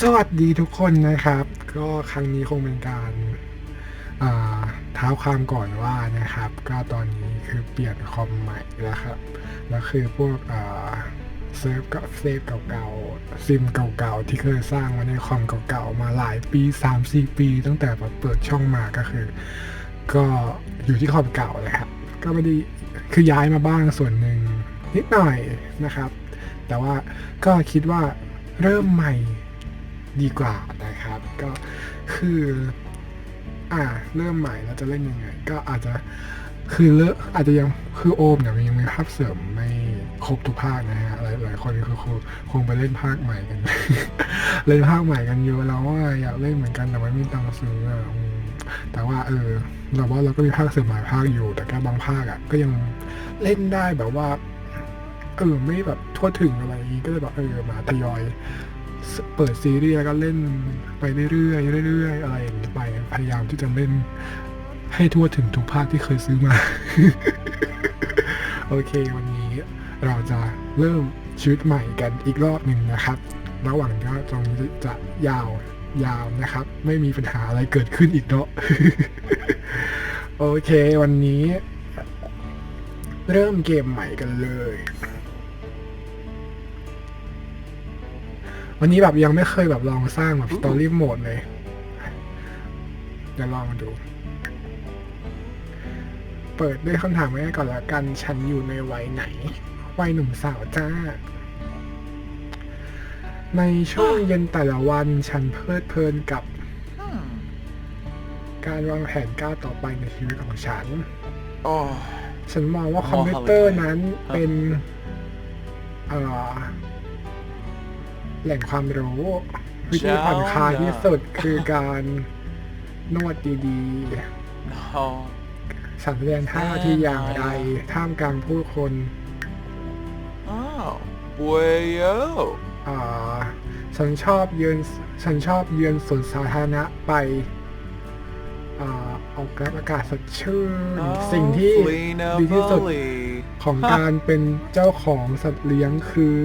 สวัสดีทุกคนนะครับ ก็ครั้งนี้คงเป็นการอ่าเท้าความก่อนว่านะครับ ก็ตอนนี้คือเปลี่ยนคอมใหม่แล้วครับแล้วคือพวกเซิร์ฟกับเซฟเก่าๆซิมเก่าๆที่เคยสร้างไว้ในคอมเก่าๆมาหลายปี 3-4 ปี ตั้งแต่แบบเปิดช่องมาก็คือ ก็อยู่ที่คอมเก่าเลยครับก็ไม่ได้คือย้ายมาบ้างส่วนหนึ่งนิดหน่อยนะครับ แต่ว่าก็คิดว่าเริ่มใหม่ ดีกว่านะครับ ก็คืออ่าเริ่มใหม่เราจะเล่นยังไง ก็อาจจะคือเลอะอาจจะยังคือโอมเนี่ยมันยังมีภาคเสริมไม่ครบทุกภาคนะฮะหลายหลายคนคือคงคงไปเล่นภาคใหม่กัน เล่นภาคใหม่กันเยอะแล้วว่าอยากเล่นเหมือนกันแต่ว่าไม่มีตังค์ซื้ออะแต่ว่าเออเราว่าเราก็มีภาคเสริมหลายภาคอยู่ แต่ก็บางภาคอะก็ยังเล่นได้แบบว่าเออไม่แบบทั่วถึงอะไรอย่างงี้ก็เลยแบบเออมาทยอย เปิดซีรีส์แล้วก็เล่นไปเรื่อยๆเรื่อยๆอะไรอย่างนี้ไปพยายามที่จะเล่นให้ทั่วถึงทุกภาคที่เคยซื้อมา โอเค วันนี้เราจะเริ่มชีวิตใหม่กันอีกรอบหนึ่งนะครับ ระหว่างก็ตรงนี้จะยาวยาวนะครับ ไม่มีปัญหาอะไรเกิดขึ้นอีกเนาะโอเค วันนี้ เริ่มเกมใหม่กันเลย วันนี้แบบยังไม่เคยแบบลองสร้างแบบสตอรี่โหมดเลย เดี๋ยวลองมาดู เปิดด้วยคำถามง่ายๆก่อนละกัน ฉันอยู่ในวัยไหน วัยหนุ่มสาวจ้า ในช่วงเย็นแต่ละวันฉันเพลิดเพลินกับ Hmm. การวางแผนก้าวต่อไปในชีวิตของฉัน Oh. ฉันมองว่าอ๋อคอมพิวเตอร์ครับนั้นเป็น เอ่อ แหล่งความรู้วิธีผ่อนคลายที่สุดคือการนวดดี No. ๆฉันเรียนท่าที่อย่างไรท่ามกลางผู้คน Oh. Wayo. อ่าฉันชอบเยือนฉันชอบเยือนสวนสาธารณะไปอ่าออกรับอากาศสดชื่น สิ่งที่ Lena ดีที่สุด Bully. ของการเป็นเจ้าของสัตว์เลี้ยงคือ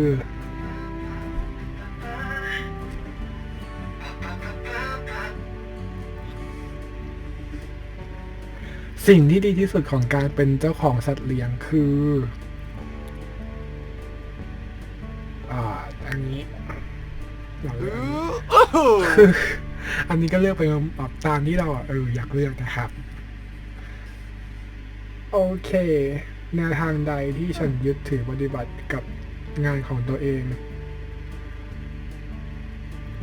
สิ่งที่ดีที่สุดของการเป็นเจ้าของสัตว์เลี้ยงคืออ่าอันนี้อย่างเลือกอันนี้ Ooh. คืออันนี้ก็เลือกไปแบบตามที่เราอะเอออยากเลือกนะครับ โอเค แนวทางใดที่ฉันยึดถือปฏิบัติกับงานของตัวเอง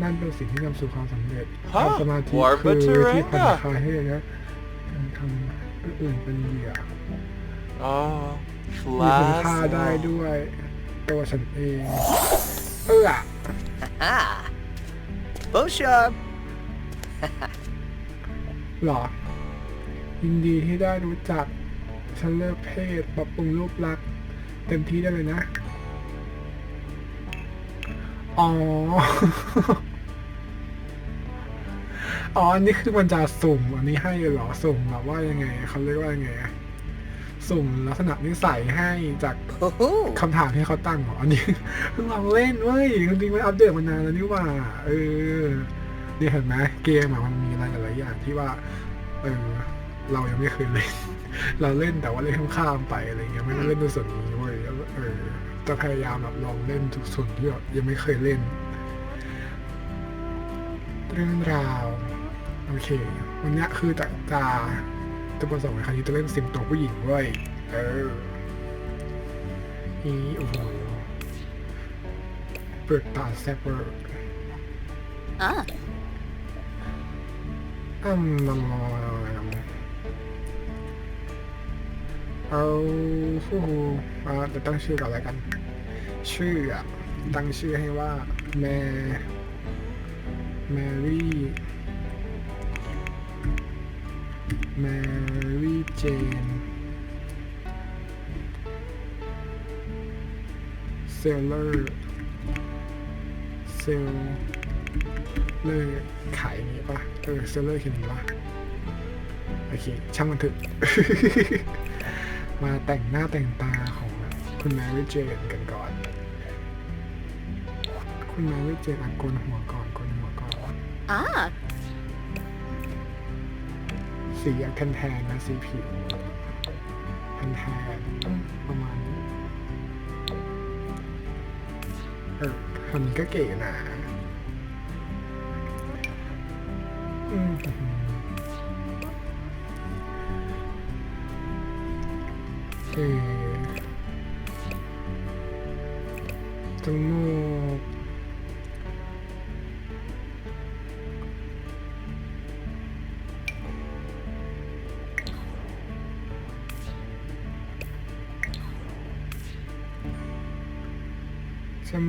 นั่นเป็นสิ่งที่นำสู่ความสำเร็จฮะทำสมาธิ War คือที่ผ่อน Bataranga คลายให้นะการทำ อื่นเป็นเหยื่อ Oh. มีคุณค่าได้ Plasma. ด้วย ตัวฉันเอง เออ Ah. Bonjour. หรอ ยินดีที่ได้รู้จัก ฉันเลือกเพศปรับปรุงรูปลักษณ์เต็มที่ได้เลยนะ อ๋อ อ๋ออันนี้คือมันจะสุ่ม อันนี้ให้เหรอสุ่มแบบว่ายังไงเขาเรียกว่ายังไงอะสุ่มลักษณะนิสัยให้จาก Hoo-hoo. คำถามที่เขาตั้งเหรออันนี้เพิ่งลองเล่นเว้ยจริงๆมันอัปเดตมานานแล้วนี่หว่า เออนี่เห็นไหมเกมอะมันมีอะไรหลายๆอย่างที่ว่า เออเรายังไม่เคยเล่น เราเล่นแต่ว่าเล่นข้ามๆไปอะไรเงี้ยไม่ได้เล่นในส่วนนี้เว้ยแล้วเออจะพยายามแบบลองเล่นทุกส่วนที่แบบยังไม่เคยเล่น เรื่องราว โอเค วันเนี้ยคือจะจะจะประสงค์ในครั้งนี้จะเล่นซิมตัวผู้หญิงเว้ยเอออีโอ้โหเปิดตาแซบเวอร์ Ah. อืมลองเอาฟูอ่าจะตั้งชื่อก่อนแล้วกัน ชื่ออะตั้งชื่อให้ว่าแมแมรี่ แมรี่เจนเซลเลอร์เซลเลอร์ขายอย่างนี้ปะเออเซลเลอร์เขียนอนี้ปะโอเค ช่างมันเถอะ มาแต่งหน้าแต่งตาของคุณแมรี่เจนกันก่อน คุณแมรี่เจนอะโกนหัวก่อนโกนหัว Ah, สีอะแทนแทนนะสีผิวแทนแทนประมาณนี้เออคำนี้ก็เก๋นะอืมเออจมูก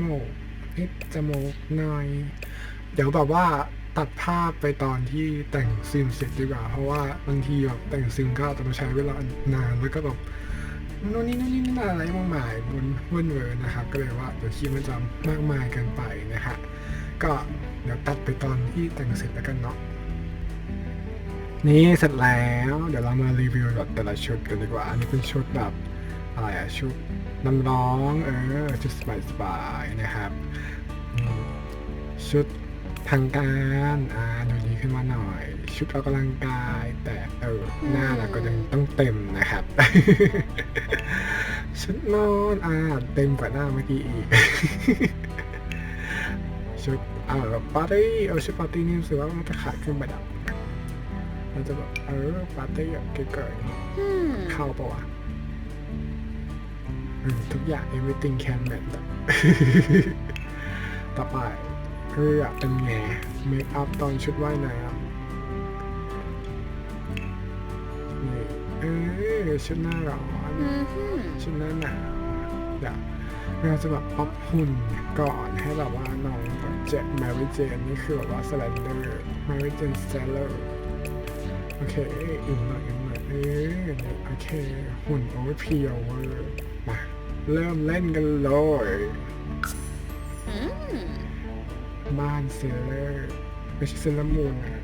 มูกนิดจมูกหน่อย เดี๋ยวแบบว่าตัดภาพไปตอนที่แต่งซิมเสร็จดีกว่า เพราะว่าบางทีแบบแต่งซิมก็จะต้องใช้เวลานานแล้วก็แบบนู่นนี่นั่นนี่นั่นอะไรมากมายบนเวิร์นเวอร์นะครับ ก็เลยว่าเดี๋ยวคลิปมันจะมากมายกินไปนะฮะก็เดี๋ยวตัดไปตอนที่แต่งเสร็จแล้วกันเนาะนี่เสร็จแล้ว เดี๋ยวเรามารีวิวแบบแต่ละชุดกันดีกว่า อันนี้เป็นชุดแบบอะไรอะชุด น้ำร้องเออชุดสบายๆนะครับอืมชุดทางการอ่าดูดีขึ้นมาหน่อย ชุดออกกำลังกาย แต่เออหน้าเราก็ยังต้องเต็มนะครับ ชุดนอนอ่าเต็มกว่าหน้าเมื่อกี้อีกชุดอ่าปาร์ตี้เออชุดปาร์ตี้นี่รู้สึกว่ามันจะขาดขึ้นไปดับมันจะแบบเออปาร์ตี้แบบเก๋ๆ hmm. เข้าปะวะอืม ทุกอย่าง everything can match อะต่อไปคืออยากเป็นไงเมคอัพตอนชุดว่ายน้ำนี่เออชุดหน้าร้อน Mm-hmm. ชุดหน้าหนาวเดี๋ยวเราจะแบบป๊อปหุ่นก่อนให้แบบว่าน้องแบบเจ็ดแมรี่เจนนี่คือแบบว่าสแลนเดอร์แมรี่เจนสเตลเลอร์โอเคอิ่มหน่อยอิ่มหน่อยเออนี่โอเคหุ่นโอเวอร์พีโอเวอร์มา เริ่มเล่นกันเลย Mm. บ้านเซเลอร์ไม่ใช่เซเลอร์มูนนะ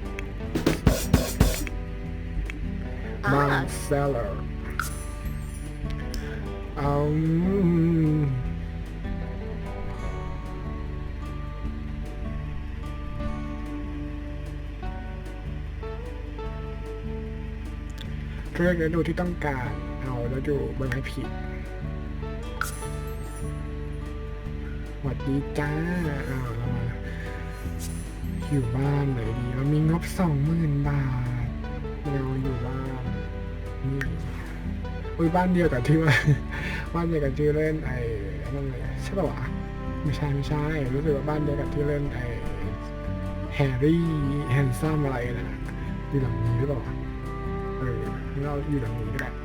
บ้าน Ah, เซเลอร์เอาเลือกฤดูที่ต้องการ เอาแล้วดูใบไม้ผลิ วัสดีจ้าอ้าเรามาอยู่บ้านไหนดี เรามีงบสองหมื่นบาท เราอยู่บ้านนี่อุ้ยบ้านเดียวกับที่ว่า บ้านเดียวกับที่เล่นไอ้นั่นเลยใช่ป่าวะไม่ใช่ไม่ใช่รู้สึกว่าบ้านเดียวกับที่เล่นไอ้แฮร์รี่แฮนซัมอะไรนะอยู่หลังนี้หรือเปล่าวะเออเราอยู่หลังนี้ก็ได้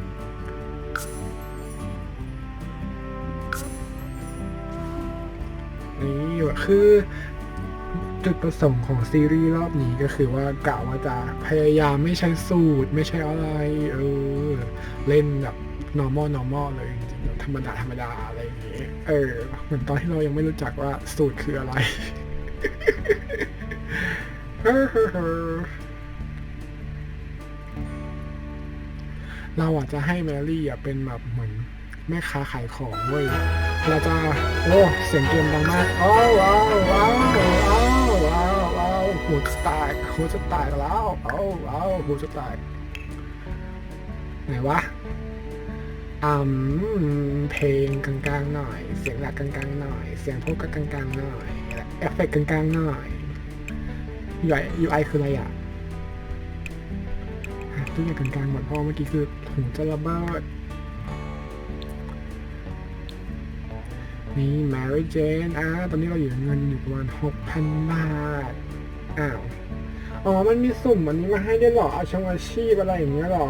นี่คือ จุดประสงค์ของซีรีส์รอบนี้ก็คือว่ากะว่าจะพยายามไม่ใช้สูตร ไม่ใช่อะไร เออ เล่นแบบ normal normal เลยจริงๆธรรมดาธรรมดาอะไรอย่างเงี้ยเออ เหมือนตอนที่เรายังไม่รู้จักว่าสูตรคืออะไรเราอาจจะให้แมรี่อะเป็นแบบเหมือน แม่ค้าขายของเว้ยเราจะโอ้เสียงเกมดังมากอ้าวอ้าวอ้าวอ้าวอ้าวอ้าวหัวจะแตกหัวจะแตกแล้วอ้าวอ้าวหัวจะแตกไหนวะอืมเพลงกลางๆหน่อย เสียงหลักกลางๆหน่อย เสียงพวกก็กลางๆหน่อยเอฟเฟกต์กลางๆหน่อย UI UI คืออะไรอะอะทุกอย่างกลางๆหมดเพราะเมื่อกี้คือหูจะระเบิด นี่ Mary Jane อ่าตอนนี้เราอยู่เงินอยู่ประมาณ6,000บาท อ้าว อ๋อ มันมีสุ่มอันนี้มาให้ได้หรอ เอาชงอาชีพอะไรอย่างเงี้ยหรอ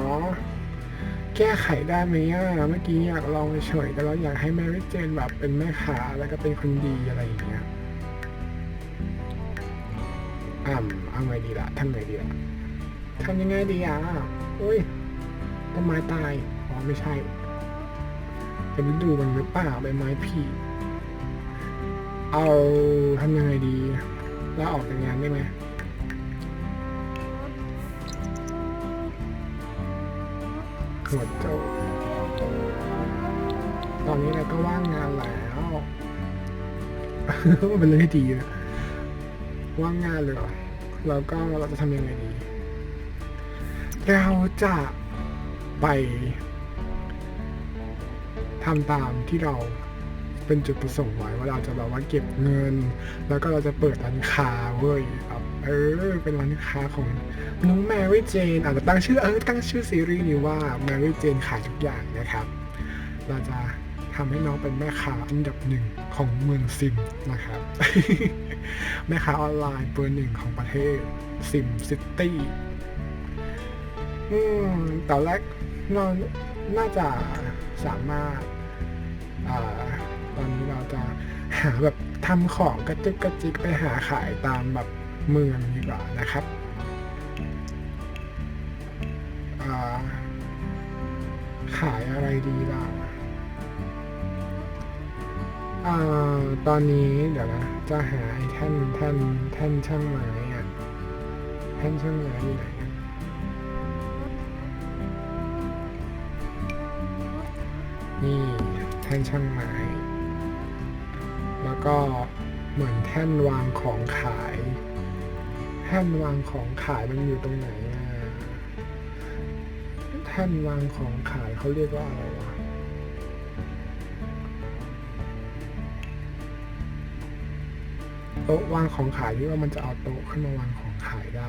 แก้ไขได้ไหมอะ เมื่อกี้อยากลองเฉยแต่เราอยากให้ Mary Jane แบบเป็นแม่ค้าแล้วก็เป็นคนดีอะไรอย่างเงี้ยอ่ำเอาไงดีล่ะทำไงดีล่ะทำยังไงดีอะอุ้ยต้นไม้ตาย อ๋อไม่ใช่ เป็นฤดูมันหรือเปล่าใบไม้ผลิ เอาทำยังไงดีแล้วออกจากงานได้ไหมหัวโจกตอนนี้เราก็ว่างงานแล้วมันเป็นเรื่องที่ดีนะว่างงานเลยแล้วก็เราจะทำยังไงดีเราจะไปทำตามที่เรา เป็นจุดประสงค์ไว้ว่าเราจะแบบว่าเก็บเงิน แล้วก็เราจะเปิดร้านค้าเว้ยแบบเออเป็นร้านค้าของน้องแมรี่เจนอาจจะตั้งชื่อเออตั้งชื่อซีรีส์นี้ว่าแมรี่เจนขายทุกอย่างนะครับ เราจะทำให้น้องเป็นแม่ค้าอันดับหนึ่งของเมืองซิมนะครับ แม่ค้าออนไลน์เบอร์หนึ่งของประเทศซิมซิตี้อืมตอนแรกเราน่าจะสามารถอ่า ตอนนี้เราจะหาแบบทำของกระจุกกระจิกไปหาขายตามแบบเมืองดีกว่านะครับาขายอะไรดีล่ะตอนนี้เดี๋ยวนะจะหาไอ้แท่นแท่นแท่นช่างไม้อะแท่นช่างไม้อยู่ไหนนี่แท่นช่างไม้ ก็เหมือนแท่นวางของขาย แท่นวางของขายมันอยู่ตรงไหนอะแท่นวางของขายเขาเรียกว่าอะไรวะโต๊ะวางของขายที่ว่ามันจะเอาโต๊ะขึ้นมาวางของขายได้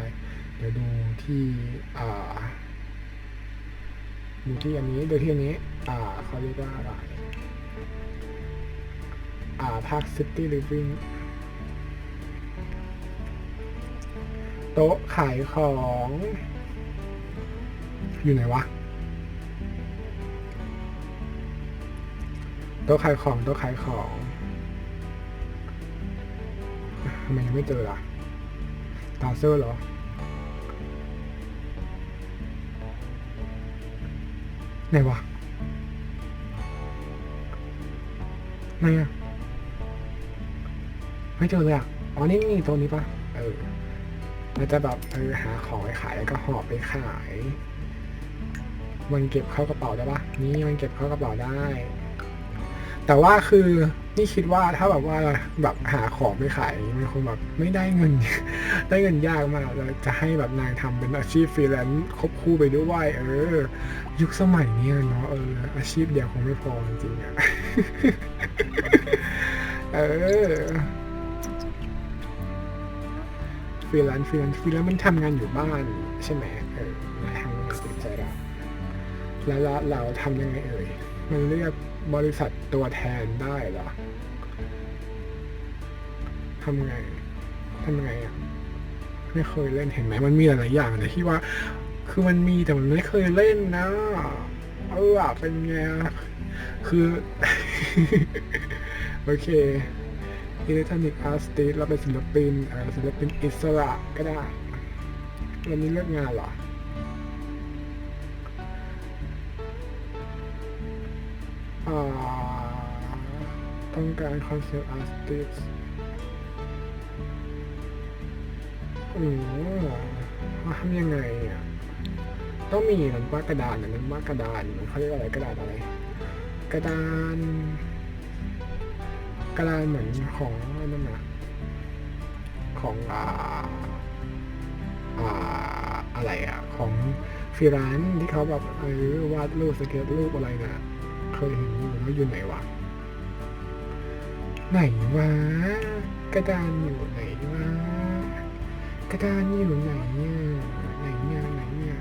เดี๋ยวดูที่อ่าดูที่อันนี้ดูที่อันนี้ อ่าเขาเรียกว่าอะไร อ่าภาค City Living โต๊ะขายของ อยู่ไหนวะ โต๊ะขายของ โต๊ะขายของทำไมยังไม่เจอล่ะ ตาเซอร์เหรอไหนวะไหนอะ ไม่เจอเลยอะอ๋อนี่นี่ตัวนี้ปะเออเราจะแบบเออหาของไปขายแล้วก็หอบไปขาย มันเก็บเข้ากระเป๋าได้ปะนี่มันเก็บเข้ากระเป๋าได้ แต่ว่าคือนี่คิดว่าถ้าแบบว่าแบบหาของไปขายมันคงแบบไม่ได้เงิน ได้เงินยากมากเราจะให้แบบนางทำเป็นอาชีพฟรีแลนซ์ควบคู่ไปด้วยเออ ยุคสมัยนี้เนาะเอออาชีพเดียวคงไม่พอจริงๆอะเออ ฟรีแลนซ์ฟรีแลนซ์ฟรีแลนซ์มันทำงานอยู่บ้านใช่ไหมเออมาทำงานติดใจเราแล้วเราเราทำยังไงเอ่ย มันเรียกบริษัทตัวแทนได้เหรอทำไงทำไงอะไม่เคยเล่นเห็นไหมมันมีหลายๆอย่างเลยที่ว่า คือมันมีแต่มันไม่เคยเล่นนะเออเป็นไงคือ โอเค อิเล็กทรอนิกส์อาร์ติสเราเป็นศิลปินศิลปินอิสระก็ได้วันนี้เลิกงานเหรออต้องการคอนเซปต์อาร์ติสอืมว่าทำยังไงอะต้องมีมันว่ากระดานนะมันว่ากระดานมันเขาเรียกอะไรกระดานอะไร กระดาน กระดาเหมือนของนั่นนะของอ่าอ่าอะไรอะ ของฟรีแลนซ์ที่เขาแบบเออวาดรูปสเก็ตรูปอะไรนะเคยเห็นอยู่แล้วอยู่ไหนวะไหนวะกระดานอยู่ไหนวะกระดานอยู่ไหนเนี่ยไหนเนี่ยไหนเนี่ย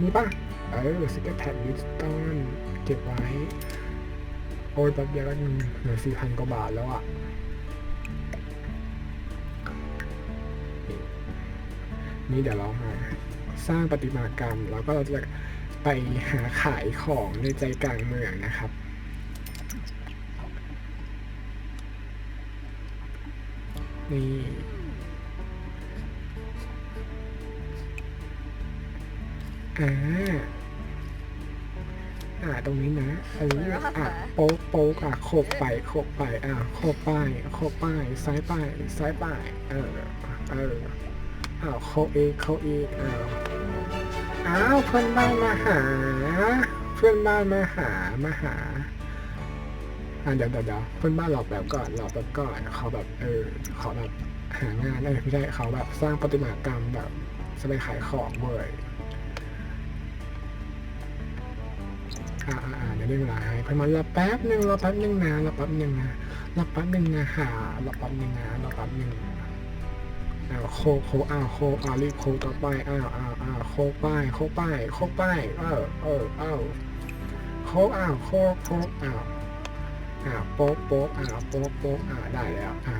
นี่ปะเออสเก็ตแผ่นลิสตันเก็บไว้ อ้ยแป๊บเดียวก็เงินเหลือสี่พันกว่าบาทแล้วอะนี่เดี๋ยวเรามาสร้างประติมากรรม แล้วก็เราจะไปหาขายของในใจกลางเมืองนะครับนี่อ่า อ่าตรงนี้นะเอออะโป๊กโป๊กอะโขกไปโขกไปอะโขกไปโขกไปซ้ายไปซ้ายไปเออเอออ้าวโคกอีกโคกอีกอ้าวอ้าวเพื่อนบ้านมาหา เพื่อนบ้านมาหามาหามอะเดี๋ยวเดี๋ยวเดี๋ยวเพื่อนบ้านหลอกแบบก่อนหลอกแบบก่อนเขาแบบเออขอแบบหางานเอ้ยไม่ใช่เขาแบบสร้างประติมากรรมแบบจะไปขายของเว้ย อ่าอ่าอ่าเดี๋ยวเรื่องเวลาให้เพื่อนมารอแป๊บหนึ่งรอแป๊บหนึ่งนะรอแป๊บหนึ่งนะรอแป๊บหนึ่งนะหารอแป๊บหนึ่งนะรอแป๊บหนึ่งอ้าวโคโคอ้าวโคอ้าวรีบโคต่อไปอ้าวอ้าวอ้าวโคป้ายโคป้ายโคป้ายเออเออเอ้าโคอ้าวโคโคอ้าวอ่าโป๊ะโป๊ะอ่าโป๊ะโป๊ะอ่าได้แล้วอ่า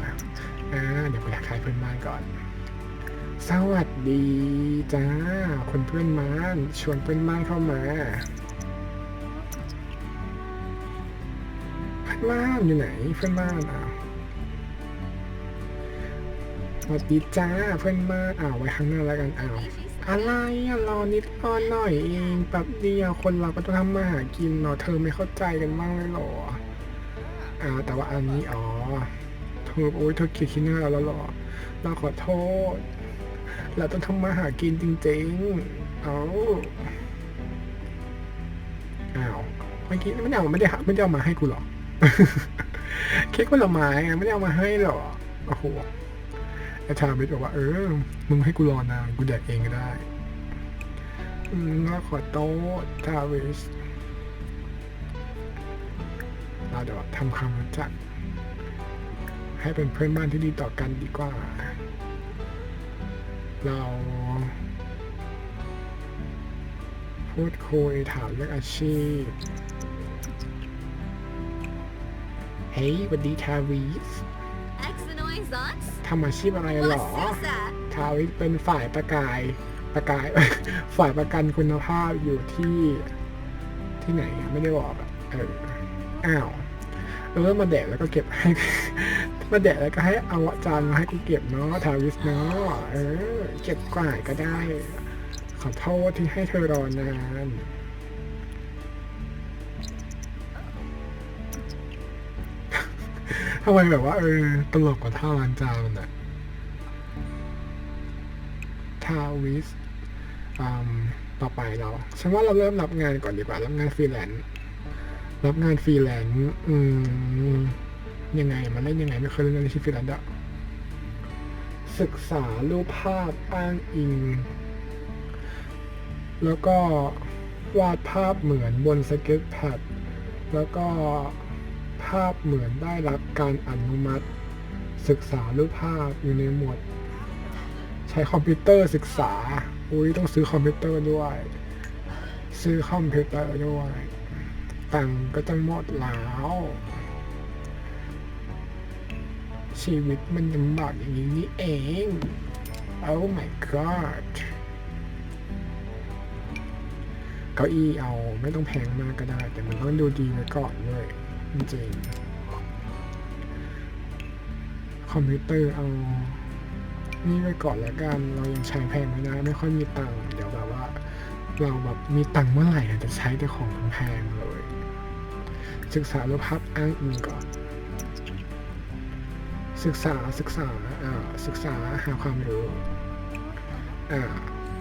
อ่าเดี๋ยวไปทักทายเพื่อนบ้านก่อน สวัสดีจ้าคุณเพื่อนบ้านชวนเพื่อนบ้านเข้ามา เพื่อนบ้านอยู่ไหนเพื่อนบ้านอะสวัสดีจ้าเพื่อนบ้าอ่าไว้ข้างหน้าแล้วกันอ้าวอะไรอะรอนิดรอหน่อยเองแป๊บเดียวคนเราก็ต้องทำมาหากินเนาะเธอไม่เข้าใจกันบ้างเลยหรออ่าแต่ว่าอันนี้อ๋อเธอโอ้ยเธอเกลียดขี้หน้าเราแล้วหรอเราขอโทษ เราต้องทำมาหากินจริงๆเอาอ้าวเมื่อกี้ไม่ได้เอาไม่ได้ไม่ได้เอามาให้กูหรอ เค้กผลไม้ไงไม่ได้เอามาให้หรอโอ้โหไอาชาบิดบอกว่า เออ มึงให้กูรอนานกูแดกเองก็ได้ อืมเราขอโทษทาวิสเราเดี๋ยวทำความรู้จัก ให้เป็นเพื่อนบ้านที่ดีต่อกันดีกว่า เราพูดคุยถามเรื่องอาชีพ ฮ้ยสวัสดีทาวิส Exonoisance? ทำอาชีพอะไรหรอ What's that? ทาวิสเป็นฝ่ายประกายประกาย ฝ่ายประกันคุณภาพอยู่ที่ ที่ไหนอะไม่ได้บอกอะเอออ้าวเออมาแดดแล้วก็เก็บให้ มาแดดแล้วก็ให้เอาจานมาให้กูเก็บเนาะทาวิสเนาะเออ เก็บกวาดก็ได้ ขอโทษที่ให้เธอรอนานำไมแบบว่าเออตลกกว่าท่าล้างจานมันอะท่าวิสต่อไปเราฉันว่าเราเริ่มรับงานก่อนดีกว่า รับงานฟรีแลนซ์รับงานฟรีแลนซ์อืมยังไงมันเล่นยังไงไม่เคยเล่นในที่ฟรีแลนซ์อะศึกษารูปภาพอ้างอิง แล้วก็วาดภาพเหมือนบนสเก็ตแพดแล้วก็ ภาพเหมือนได้รับการอนุมัติ ศึกษารูปภาพอยู่ในหมวด ใช้คอมพิวเตอร์ศึกษา อุ้ยต้องซื้อคอมพิวเตอร์ด้วย ซื้อคอมพิวเตอร์ด้วยตังก็จะหมดแล้ว ชีวิตมันลำบากอย่างนี้นี่เอง Oh my god เก้าอี้เอาไม่ต้องแพงมากก็ได้ แต่มันต้องดูดีไว้ก่อนเลย จริงๆคอมพิวเตอร์เอา นี่ไว้ก่อนแล้วกัน เรายังใช้แพงไม่ได้ไม่ค่อยมีตังค์เดี๋ยวแบบว่า เราแบบมีตังค์เมื่อไหร่อาจจะใช้แต่ของแพงเลย ศึกษารูปภาพอ้างอิงก่อน ศึกษาศึกษาอ่าศึกษาหาความรู้อ่า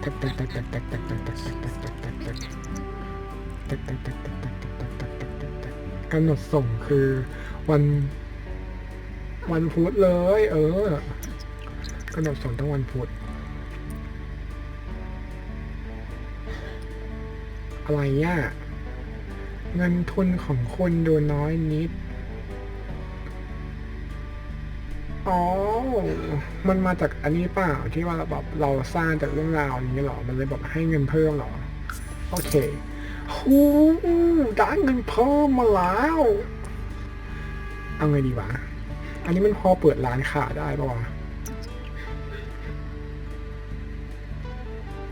แตกแตกแตกแตกแตกแตกแตกแตกแตกแตกแตกแตกแตกแตกแตกแตกแต กำหนดส่งคือวันวันพุธเลย เออกำหนดส่งต้องวันพุธอะไรอะเงินทุนของคุณดูน้อยนิด อ๋อ มันมาจากอันนี้เปล่าที่ว่าแบบเราสร้างจากเรื่องราวอย่างนี้หรอ มันเลยแบบให้เงินเพิ่มหรอ โอเค หูได้เงินเพิ่มมาแล้ว เอาไงดีวะ อันนี้มันพอเปิดร้านค้าได้ปะวะ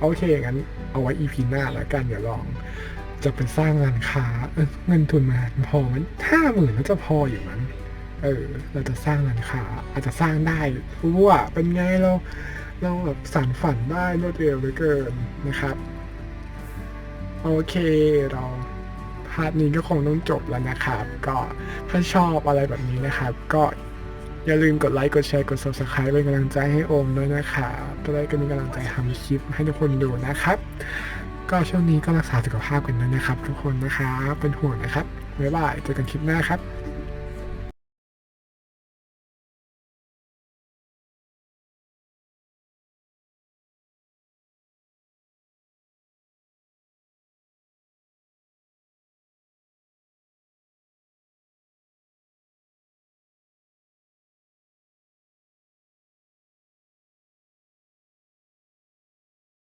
โอเค งั้น เอาไว้ EP หน้าแล้วกัน เดี๋ยวลอง จะไปสร้างร้านค้าเอ้ยเงินทุนมาพอมันห้าหมื่นน่าจะพออยู่มั้งเออ เราจะสร้างร้านค้า อาจจะสร้างได้รู้ว่าเป็นไงเรา เราแบบสานฝันได้รวดเร็วเหลือเกินนะครับ โอเคเราพาร์ทนี้ก็คงต้องจบแล้วนะครับ ก็ถ้าชอบอะไรแบบนี้นะครับ ก็อย่าลืมกดไลค์กดแชร์กด subscribe เป็นกำลังใจให้โอมด้วยนะครับจะได้ก็มีกำลังใจทำคลิปให้ทุกคนดูนะครับ ก็ช่วงนี้ก็รักษาสุขภาพกันด้วยนะครับ ทุกคนนะครับเป็นห่วงนะครับบ๊ายบายเจอกันคลิปหน้าครับ